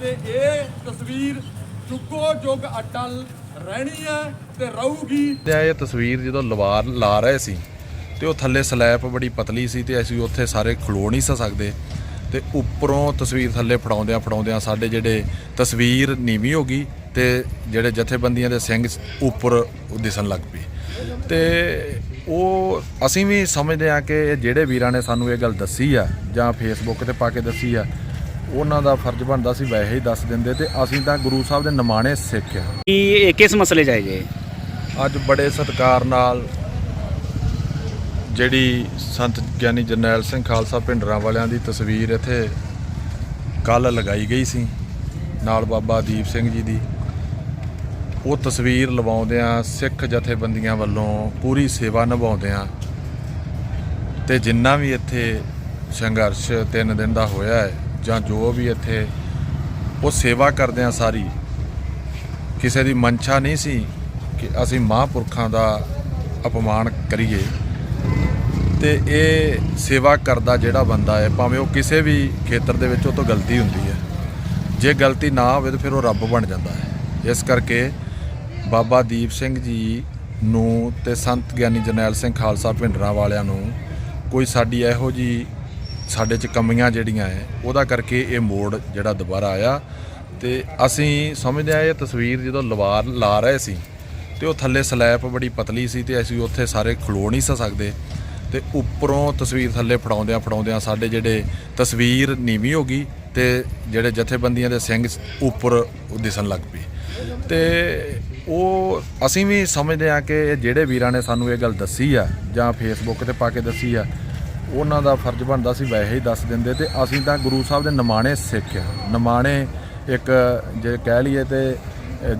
ਤੇ ਇਹ ਤਸਵੀਰ ਚੁੱਕੋ ਜੁਗ ਅਟਲ ਰਹਿਣੀ ਹੈ ਤੇ ਰਹੂਗੀ। ਤੇ ਇਹ ਤਸਵੀਰ ਜਦੋਂ ਲਵਾਰ ਲਾ ਰਹੇ ਸੀ ਤੇ ਉਹ ਥੱਲੇ ਸਲੈਬ ਬੜੀ ਪਤਲੀ ਸੀ ਤੇ ਅਸੀਂ ਉੱਥੇ ਸਾਰੇ ਖਲੋ ਨਹੀਂ ਸੀ ਸਕਦੇ। ਤੇ ਉੱਪਰੋਂ ਤਸਵੀਰ ਥੱਲੇ ਫੜਾਉਂਦਿਆਂ ਫੜਾਉਂਦਿਆਂ ਸਾਡੇ ਜਿਹੜੇ ਤਸਵੀਰ ਨੀਵੀਂ ਹੋ ਗਈ ਤੇ ਜਿਹੜੇ ਜਥੇਬੰਦੀਆਂ ਦੇ ਸਿੰਘ ਉੱਪਰ ਦਿਸਣ ਲੱਗ ਪਏ। ਤੇ ਉਹ ਅਸੀਂ ਵੀ ਸਮਝਦੇ ਆ ਕਿ ਇਹ ਜਿਹੜੇ ਵੀਰਾਂ ਨੇ ਸਾਨੂੰ ਇਹ ਗੱਲ ਦੱਸੀ ਆ ਜਾਂ ਫੇਸਬੁੱਕ ਤੇ ਪਾ ਕੇ ਦੱਸੀ ਆ ਉਹਨਾਂ ਦਾ ਫਰਜ਼ ਬਣਦਾ ਸੀ ਵੈਸੇ ਹੀ ਦੱਸ ਦਿੰਦੇ ਤੇ ਅਸੀਂ ਤਾਂ ਗੁਰੂ ਸਾਹਿਬ ਦੇ ਨਿਮਾਣੇ ਸਿੱਖ ਆ ਕੀ ਇਹ ਕਿਸ ਮਸਲੇ ਆਏ ਜੇ? ਅੱਜ ਬੜੇ ਸਤਿਕਾਰ ਨਾਲ ਜਿਹੜੀ ਸੰਤ ਗਿਆਨੀ ਜਰਨੈਲ ਸਿੰਘ ਖਾਲਸਾ ਭਿੰਡਰਾਂ ਵਾਲਿਆਂ ਦੀ ਤਸਵੀਰ ਇੱਥੇ ਕੱਲ ਲਗਾਈ ਗਈ ਸੀ ਨਾਲ ਬਾਬਾ ਦੀਪ ਸਿੰਘ ਜੀ ਦੀ। ਉਹ ਤਸਵੀਰ ਲਵਾਉਂਦਿਆਂ ਸਿੱਖ ਜਥੇਬੰਦੀਆਂ ਵੱਲੋਂ ਪੂਰੀ ਸੇਵਾ ਨਿਭਾਉਂਦਿਆਂ ਤੇ ਜਿੰਨਾ ਵੀ ਇੱਥੇ ਸੰਘਰਸ਼ ਤਿੰਨ ਦਿਨ ਦਾ ਹੋਇਆ ਹੈ ਜਾਂ ਜੋ ਵੀ ਇੱਥੇ ਉਹ ਸੇਵਾ ਕਰਦਿਆਂ ਸਾਰੀ। ਕਿਸੇ ਦੀ ਮਨਸ਼ਾ ਨਹੀਂ ਸੀ ਕਿ ਅਸੀਂ ਮਹਾਂਪੁਰਖਾਂ ਦਾ ਅਪਮਾਨ ਕਰੀਏ। ਤੇ ਇਹ ਸੇਵਾ ਕਰਦਾ ਜਿਹੜਾ ਬੰਦਾ ਹੈ, ਭਾਵੇਂ ਉਹ ਕਿਸੇ ਵੀ ਖੇਤਰ ਦੇ ਵਿੱਚ ਉਹ ਤੋਂ ਗਲਤੀ ਹੁੰਦੀ ਹੈ। ਜੇ ਗਲਤੀ ਨਾ ਹੋਵੇ ਤਾਂ ਫਿਰ ਉਹ ਰੱਬ ਬਣ ਜਾਂਦਾ ਹੈ। ਇਸ ਕਰਕੇ ਬਾਬਾ ਦੀਪ ਸਿੰਘ ਜੀ ਨੂੰ ਤੇ ਸੰਤ ਗਿਆਨੀ ਜਰਨੈਲ ਸਿੰਘ ਖਾਲਸਾ ਭਿੰਡਰਾਂ ਵਾਲਿਆਂ ਨੂੰ ਕੋਈ ਸਾਡੀ ਇਹੋ ਜੀ ਸਾਡੇ ਚ ਕਮੀਆਂ ਜਿਹੜੀਆਂ ਹੈ ਉਹਦਾ ਕਰਕੇ ਇਹ ਮੋੜ ਜਿਹੜਾ ਦੁਬਾਰਾ ਆਇਆ। ਤੇ ਅਸੀਂ ਸਮਝਦੇ ਆ ਇਹ ਤਸਵੀਰ ਜਦੋਂ ਲਵਾਰ ਲਾ ਰਹੇ ਸੀ, ਤੇ ਉਹ ਥੱਲੇ ਸਲੈਬ ਬੜੀ ਪਤਲੀ ਸੀ ਤੇ ਅਸੀਂ ਉੱਥੇ ਸਾਰੇ ਖਲੋ ਨਹੀਂ ਸਕਦੇ। ਤੇ ਉੱਪਰੋਂ ਤਸਵੀਰ ਥੱਲੇ ਫੜਾਉਂਦਿਆਂ ਫੜਾਉਂਦਿਆਂ ਸਾਡੇ ਜਿਹੜੇ ਤਸਵੀਰ ਨੀਵੀਂ ਹੋ ਗਈ ਤੇ ਜਿਹੜੇ ਜਥੇਬੰਦੀਆਂ ਦੇ ਸਿੰਘ ਉੱਪਰ ਦਿਸਣ ਲੱਗ ਪਏ। ਤੇ ਉਹ ਅਸੀਂ ਵੀ ਸਮਝਦੇ ਆ ਕਿ ਇਹ ਜਿਹੜੇ ਵੀਰਾਂ ਨੇ ਸਾਨੂੰ ਇਹ ਗੱਲ ਦੱਸੀ ਆ ਜਾਂ ਫੇਸਬੁੱਕ ਤੇ ਪਾ ਕੇ ਦੱਸੀ ਆ ਉਹਨਾਂ ਦਾ ਫਰਜ਼ ਬਣਦਾ ਸੀ ਵੈਸੇ ਹੀ ਦੱਸ ਦਿੰਦੇ ਤੇ ਅਸੀਂ ਤਾਂ ਗੁਰੂ ਸਾਹਿਬ ਦੇ ਨਿਮਾਣੇ ਸਿੱਖ ਆ ਨਿਮਾਣੇ ਇੱਕ ਜੇ ਕਹਿ ਲਈਏ ਤੇ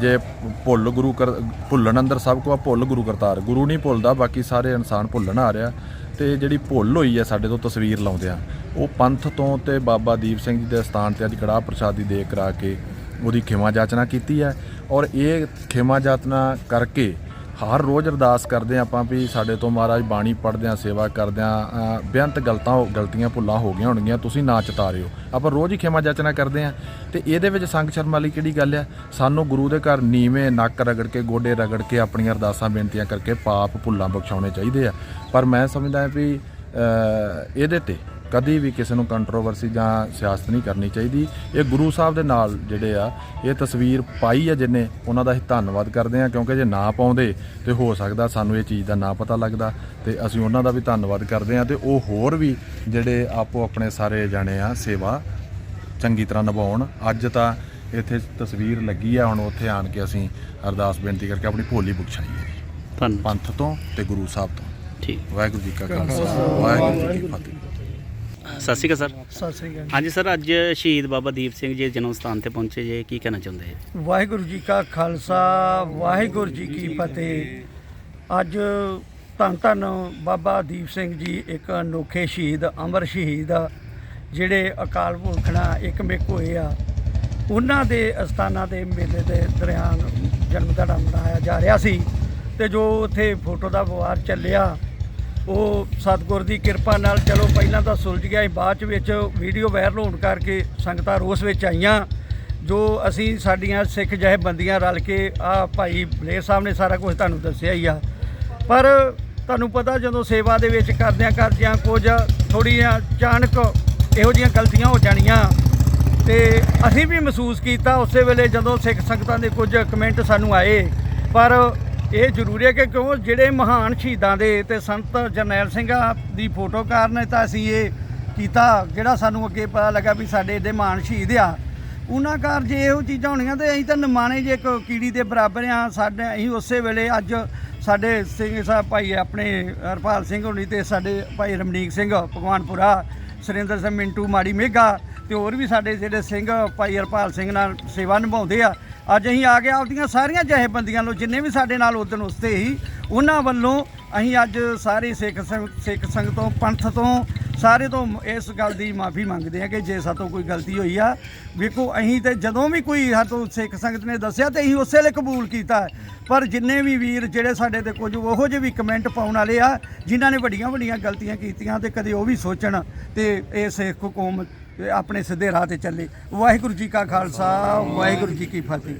ਜੇ ਭੁੱਲ ਗੁਰੂ ਕਰ, ਭੁੱਲਣ ਅੰਦਰ ਸਭ ਕੋ ਭੁੱਲ ਗੁਰੂ ਕਰਤਾਰ। ਗੁਰੂ ਨਹੀਂ ਭੁੱਲਦਾ, ਬਾਕੀ ਸਾਰੇ ਇਨਸਾਨ ਭੁੱਲਣ ਆ ਰਿਹਾ। ਤੇ ਜਿਹੜੀ ਭੁੱਲ ਹੋਈ ਹੈ ਸਾਡੇ ਤੋਂ ਤਸਵੀਰ ਲਾਉਂਦੇ ਆ। ਉਹ ਪੰਥ ਤੋਂ ਤੇ ਬਾਬਾ ਦੀਪ ਸਿੰਘ ਜੀ ਦੇ ਸਥਾਨ ਤੇ ਅੱਜ ਕੜਾਹ ਪ੍ਰਸ਼ਾਦੀ ਦੇ ਕਰਾ ਕੇ ਉਹਦੀ ਖਿਮਾ ਜਾਚਨਾ ਕੀਤੀ ਹੈ ਔਰ ਇਹ ਖਿਮਾ ਜਾਚਨਾ ਕਰਕੇ ਹਰ ਰੋਜ਼ ਅਰਦਾਸ ਕਰਦੇ ਹਾਂ ਆਪਾਂ ਵੀ ਸਾਡੇ ਤੋਂ ਮਹਾਰਾਜ ਬਾਣੀ ਪੜ੍ਹਦੇ ਆ ਸੇਵਾ ਕਰਦੇ ਆ ਬੇਅੰਤ ਗਲਤਾਂ, ਗਲਤੀਆਂ ਭੁੱਲਾਂ ਹੋ ਗਈਆਂ ਹੋਣਗੀਆਂ, ਤੁਸੀਂ ਨਾ ਚਤਾਰਿਓ ਆਪਾਂ ਰੋਜ਼ ਹੀ ਖਿਮਾ ਜਾਚਨਾ ਕਰਦੇ ਆ ਤੇ ਇਹਦੇ ਵਿੱਚ ਸੰਗ ਸ਼ਰਮ ਵਾਲੀ ਕਿਹੜੀ ਗੱਲ ਆ? ਸਾਨੂੰ ਗੁਰੂ ਦੇ ਘਰ ਨੀਵੇਂ ਨੱਕ ਰਗੜ ਕੇ, ਗੋਡੇ ਰਗੜ ਕੇ ਆਪਣੀਆਂ ਅਰਦਾਸਾਂ, ਬੇਨਤੀਆਂ ਕਰਕੇ ਪਾਪ ਭੁੱਲਾਂ ਬਖਸ਼ਾਉਣੇ ਚਾਹੀਦੇ ਆ। ਪਰ ਮੈਂ ਸਮਝਦਾ ਵੀ ਇਹਦੇ ਤੇ ਕਦੀ ਵੀ ਕਿਸੇ ਨੂੰ ਕੰਟਰੋਵਰਸੀ ਜਾਂ ਸਿਆਸਤ ਨਹੀਂ ਕਰਨੀ ਚਾਹੀਦੀ। ਇਹ ਗੁਰੂ ਸਾਹਿਬ ਦੇ ਨਾਲ ਜਿਹੜੇ ਆ ਇਹ ਤਸਵੀਰ ਪਾਈ ਆ ਜਿਨੇ ਉਹਨਾਂ ਦਾ ਅਸੀਂ ਧੰਨਵਾਦ ਕਰਦੇ ਆ ਕਿਉਂਕਿ ਜੇ ਨਾ ਪਾਉਂਦੇ ਤੇ ਹੋ ਸਕਦਾ ਸਾਨੂੰ ਇਹ ਚੀਜ਼ ਦਾ ਨਾ ਪਤਾ ਲੱਗਦਾ ਤੇ ਅਸੀਂ ਉਹਨਾਂ ਦਾ ਵੀ ਧੰਨਵਾਦ ਕਰਦੇ ਆ ਤੇ ਉਹ ਹੋਰ ਵੀ ਜਿਹੜੇ ਆਪੋ ਆਪਣੇ ਸਾਰੇ ਜਾਣੇ ਆ ਸੇਵਾ ਚੰਗੀ ਤਰ੍ਹਾਂ ਨਿਭਾਉਣ। ਅੱਜ ਤਾਂ ਇੱਥੇ ਤਸਵੀਰ ਲੱਗੀ ਆ ਹੁਣ ਉੱਥੇ ਆਣ ਕੇ ਅਸੀਂ ਅਰਦਾਸ ਬੇਨਤੀ ਕਰਕੇ ਆਪਣੀ ਭੋਲੀ ਬਖਸ਼ਾਈਏ ਧੰਨਵਾਦ। ਪੰਥ ਤੋਂ ਤੇ ਗੁਰੂ ਸਾਹਿਬ ਤੋਂ। ਠੀਕ। ਵਾਹਿਗੁਰੂ ਜੀ ਕਾ ਖਾਲਸਾ ਵਾਹਿਗੁਰੂ ਜੀ ਕੀ ਫਤਿਹ। ਸਤਿ ਸ਼੍ਰੀ ਅਕਾਲ ਸਰ। ਸਤਿ ਸ੍ਰੀ ਅਕਾਲ ਹਾਂਜੀ ਸਰ ਅੱਜ ਸ਼ਹੀਦ ਬਾਬਾ ਦੀਪ ਸਿੰਘ ਜੀ ਜਨਮ ਸਥਾਨ ਤੇ ਪਹੁੰਚੇ ਜੇ ਕੀ ਕਹਿਣਾ ਚਾਹੁੰਦੇ ਜੀ? ਵਾਹਿਗੁਰੂ ਜੀ ਕਾ ਖਾਲਸਾ ਵਾਹਿਗੁਰੂ ਜੀ ਕੀ ਫਤਿਹ। ਅੱਜ ਧੰਨ ਧੰਨ ਬਾਬਾ ਦੀਪ ਸਿੰਘ ਜੀ ਇੱਕ ਅਨੋਖੇ ਸ਼ਹੀਦ ਅਮਰ ਸ਼ਹੀਦ ਆ, ਜਿਹੜੇ ਅਕਾਲ ਪੁਰਖਣਾ ਇੱਕ ਮਿਕ ਹੋਏ ਆ। ਉਹਨਾਂ ਦੇ ਅਸਥਾਨਾਂ ਦੇ ਮੇਲੇ ਦੇ ਦਰਿਆਨ ਜਨਮ ਦਿਹਾੜਾ ਮਨਾਇਆ ਜਾ ਰਿਹਾ ਸੀ ਤੇ ਜੋ ਉੱਥੇ ਫੋਟੋ ਦਾ ਵਿਵਾਦ ਚੱਲਿਆ ਉਹ ਸਤਿਗੁਰ ਦੀ ਕਿਰਪਾ ਨਾਲ, ਚਲੋ ਪਹਿਲਾਂ ਤਾਂ ਸੁਲਝ ਗਿਆ ਸੀ, ਬਾਅਦ ਚ ਵਿੱਚ ਵੀਡੀਓ ਵਾਇਰਲ ਹੋਣ ਕਰਕੇ ਸੰਗਤਾਂ ਰੋਸ ਵਿੱਚ ਆਈਆਂ, ਜੋ ਅਸੀਂ ਸਾਡੀਆਂ ਸਿੱਖ ਜਥੇਬੰਦੀਆਂ ਰਲ ਕੇ, ਆ ਭਾਈ ਬਲੇਰ ਸਾਹਿਬ ਨੇ ਸਾਰਾ ਕੁਝ ਤੁਹਾਨੂੰ ਦੱਸਿਆ ਹੀ ਆ। ਪਰ ਤੁਹਾਨੂੰ ਪਤਾ ਜਦੋਂ ਸੇਵਾ ਦੇ ਵਿੱਚ ਕਰਦਿਆਂ ਕਰਦਿਆਂ ਕੁਝ ਥੋੜੀਆਂ ਅਚਾਨਕ ਇਹੋ ਜਿਹੀਆਂ ਗਲਤੀਆਂ ਹੋ ਜਾਣੀਆਂ, ਤੇ ਅਸੀਂ ਵੀ ਮਹਿਸੂਸ ਕੀਤਾ, ਉਸੇ ਵੇਲੇ ਜਦੋਂ ਸਿੱਖ ਸੰਗਤਾਂ ਦੇ ਕੁਝ ਕਮੈਂਟ ਸਾਨੂੰ ਆਏ, ਪਰ ਇਹ ਜ਼ਰੂਰੀ ਹੈ ਕਿ ਕਿਉਂ ਜਿਹੜੇ ਮਹਾਨ ਸ਼ਹੀਦਾਂ ਦੇ ਤੇ ਸੰਤ ਜਰਨੈਲ ਸਿੰਘਾਂ ਦੀ ਫੋਟੋ ਕਾਰਨ ਤਾਂ ਅਸੀਂ ਇਹ ਕੀਤਾ, ਜਿਹੜਾ ਸਾਨੂੰ ਅੱਗੇ ਪਤਾ ਲੱਗਾ ਵੀ ਸਾਡੇ ਏਡੇ ਮਹਾਨ ਸ਼ਹੀਦ ਆ, ਉਹਨਾਂ ਘਰ ਜੇ ਇਹੋ ਚੀਜ਼ਾਂ ਹੋਣੀਆਂ ਤੇ ਅਸੀਂ ਤਾਂ ਨਿਮਾਣੇ ਜੇ ਕੀੜੀ ਦੇ ਬਰਾਬਰ ਆ, ਸਾਡੇ ਅਸੀਂ ਉਸੇ ਵੇਲੇ ਅੱਜ ਸਾਡੇ ਸਿੰਘ ਸਾਹਿਬ ਭਾਈ ਆਪਣੇ ਹਰਪਾਲ ਸਿੰਘ ਹੋਣੀ ਤੇ ਸਾਡੇ ਭਾਈ ਰਮਨੀਕ ਸਿੰਘ ਭਗਵਾਨਪੁਰਾ, ਸੁਰਿੰਦਰ ਸਿੰਘ ਮਿੰਟੂ, ਮਾੜੀ ਮੇਗਾ ਤੇ ਹੋਰ ਵੀ ਸਾਡੇ ਜਿਹੜੇ ਸਿੰਘ ਭਾਈ ਹਰਪਾਲ ਸਿੰਘ ਨਾਲ ਸੇਵਾ ਨਿਭਾਉਂਦੇ ਆ ਅੱਜ ਅਸੀਂ ਆ ਕੇ ਆਪਦੀਆਂ ਸਾਰੀਆਂ ਜਥੇਬੰਦੀਆਂ ਨੂੰ, ਜਿੰਨੇ ਵੀ ਸਾਡੇ ਨਾਲ ਉਦਣ ਉਸਤੇ ਸੀ ਉਹਨਾਂ ਵੱਲੋਂ ਅਸੀਂ ਅੱਜ ਸਾਰੇ ਸਿੱਖ ਸੰਗ ਸਿੱਖ ਸੰਗਤ ਤੋਂ ਪੰਥ ਤੋਂ ਸਾਰੇ ਤੋਂ ਇਸ ਗੱਲ ਦੀ ਮਾਫੀ ਮੰਗਦੇ ਆ ਕਿ ਜੇ ਸਾਤੋਂ ਕੋਈ ਗਲਤੀ ਹੋਈ ਆ, ਵੇਖੋ ਅਸੀਂ ਤੇ ਜਦੋਂ ਵੀ ਕੋਈ ਸਾਤੋਂ ਸਿੱਖ ਸੰਗਤ ਨੇ ਦੱਸਿਆ ਤੇ ਅਸੀਂ ਉਸੇ ਲਈ ਕਬੂਲ ਕੀਤਾ। ਪਰ ਜਿੰਨੇ ਵੀ ਵੀਰ ਜਿਹੜੇ ਸਾਡੇ ਤੇ ਕੁਝ ਉਹੋ ਜਿਹੇ ਵੀ ਕਮੈਂਟ ਪਾਉਣ ਵਾਲੇ ਆ, ਜਿਨ੍ਹਾਂ ਨੇ ਵੱਡੀਆਂ ਵੱਡੀਆਂ ਗਲਤੀਆਂ ਕੀਤੀਆਂ ਤੇ ਕਦੇ ਉਹ ਵੀ ਸੋਚਣ ਤੇ ਇਹ ਸਿੱਖ ਕੌਮ ਆਪਣੇ ਸਿੱਧੇ ਰਾਹ ਤੇ ਚੱਲੇ। ਵਾਹਿਗੁਰੂ ਜੀ ਕਾ ਖਾਲਸਾ, ਵਾਹਿਗੁਰੂ ਜੀ ਕੀ ਫਤਿਹ।